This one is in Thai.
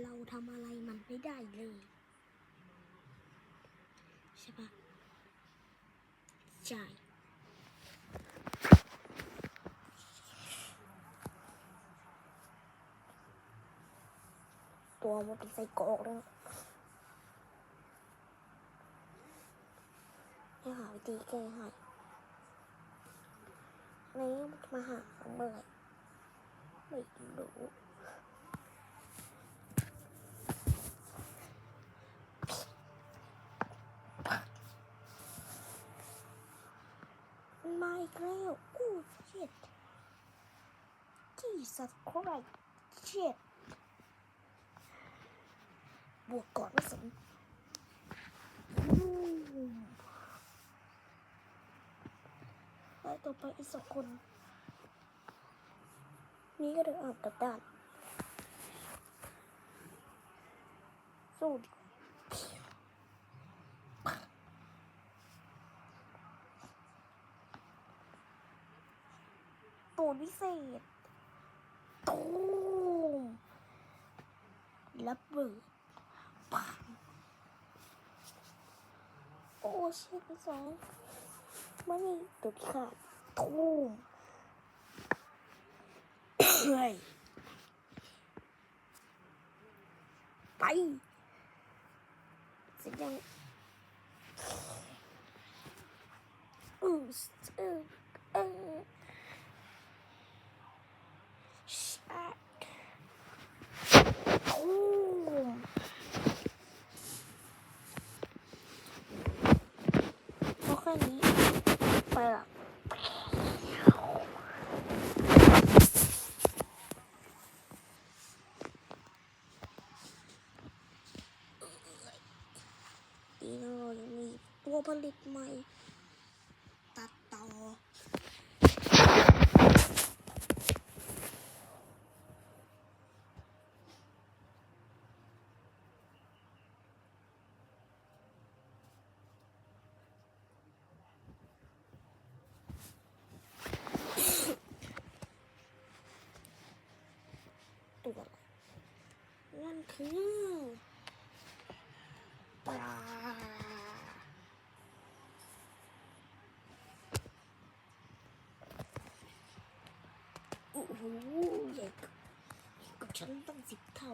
เราทำอะไรมันไม่ได้เลย ใช่ปะใช่ตัวมันเป็นไส้กรอกแล้วให้หาวิธีแก้ให้ในมาหาเมื่อไหร่ไม่รู้ มา อีกแล้วโอ้เช็ด Jesus Christ เช็ดบวกก่อนไม่สนอู้ไปต่อไปอีกสองคน นี่ก็เดินออกกลับด้านสู้ดิ ตูนวิเศษตูมระเบิดปังโอ้ชิบสองมันนี่ตุดขาดทูมเฮ้ยไปเสียงอืมอเออเออชักทูมเพราะแค่นี้ไปละดีนะเรายังมีตัวผลิตใหม่ ตัดต่อ ตัวอะไรนั่นคือปลาโอ้โหใหญ่กับใหญ่กับฉันต้องสิบเท่า